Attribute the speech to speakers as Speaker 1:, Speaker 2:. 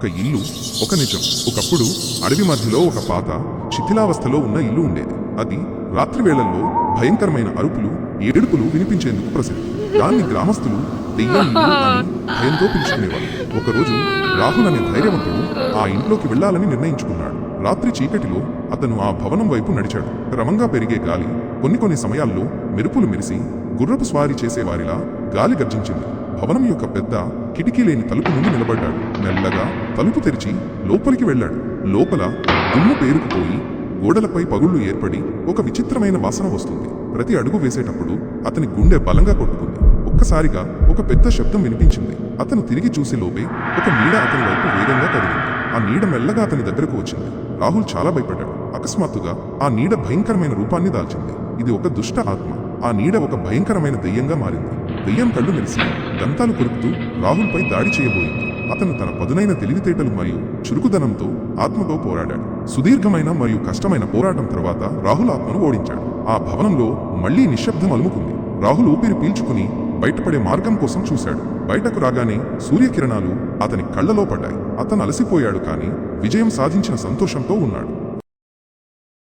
Speaker 1: ఒక ఇల్లు ఒక నిజం. ఒకప్పుడు అడవి మధ్యలో ఒక పాత శిథిలావస్థలో ఉన్న ఇల్లు ఉండేది. అది రాత్రి వేళల్లో భయంకరమైన అరుపులు ఏడుపులు వినిపించేందుకు ప్రసిద్ధి. దాన్ని గ్రామస్తులు దెయ్యం అని భయంతో పిలుచుకునేవారు. ఒకరోజు రాహుల్ అనే ధైర్యవంతుడు ఆ ఇంట్లోకి వెళ్ళాలని నిర్ణయించుకున్నాడు. రాత్రి చీకటిలో అతను ఆ భవనం వైపు నడిచాడు. క్రమంగా పెరిగే గాలి కొన్ని కొన్ని సమయాల్లో మెరుపులు మెరిసి గుర్రపు స్వారీ చేసేవారిలా గాలి గర్జించింది. భవనం యొక్క పెద్ద కిటికీ లేని తలుపు ముందు నిలబడ్డాడు. మెల్లగా తలుపు తెరిచి లోపలికి వెళ్ళాడు. లోపల దుమ్ము పేరుకుపోయి గోడలపై పగుళ్ళు ఏర్పడి ఒక విచిత్రమైన వాసన వస్తుంది. ప్రతి అడుగు వేసేటప్పుడు అతని గుండె బలంగా కొట్టుకుంది. ఒక్కసారిగా ఒక పెద్ద శబ్దం వినిపించింది. అతను తిరిగి చూసే లోపే ఒక నీడ అతని వైపు వేగంగా కదిలింది. ఆ నీడ మెల్లగా అతని దగ్గరకు వచ్చింది. రాహుల్ చాలా భయపడ్డాడు. అకస్మాత్తుగా ఆ నీడ భయంకరమైన రూపాన్ని దాల్చింది. ఇది ఒక దుష్ట ఆత్మ. ఆ నీడ ఒక భయంకరమైన దెయ్యంగా మారింది. దెయ్యం కళ్ళు మెరిసి దంతాలు కొరుకుతూ రాహుల్పై దాడి చేయబోయింది. అతను తన పదునైన తెలివితేటలు మరియు చురుకుదనంతో ఆత్మతో పోరాడాడు. సుదీర్ఘమైన మరియు కష్టమైన పోరాటం తర్వాత రాహుల్ ఆత్మను ఓడించాడు. ఆ భవనంలో మళ్ళీ నిశ్శబ్దం అలుముకుంది. రాహుల్ ఊపిరి పీల్చుకుని బయటపడే మార్గం కోసం చూశాడు. బయటకు రాగానే సూర్యకిరణాలు అతని కళ్ళలో పడ్డాయి. అతను అలసిపోయాడు కానీ విజయం సాధించిన సంతోషంతో ఉన్నాడు.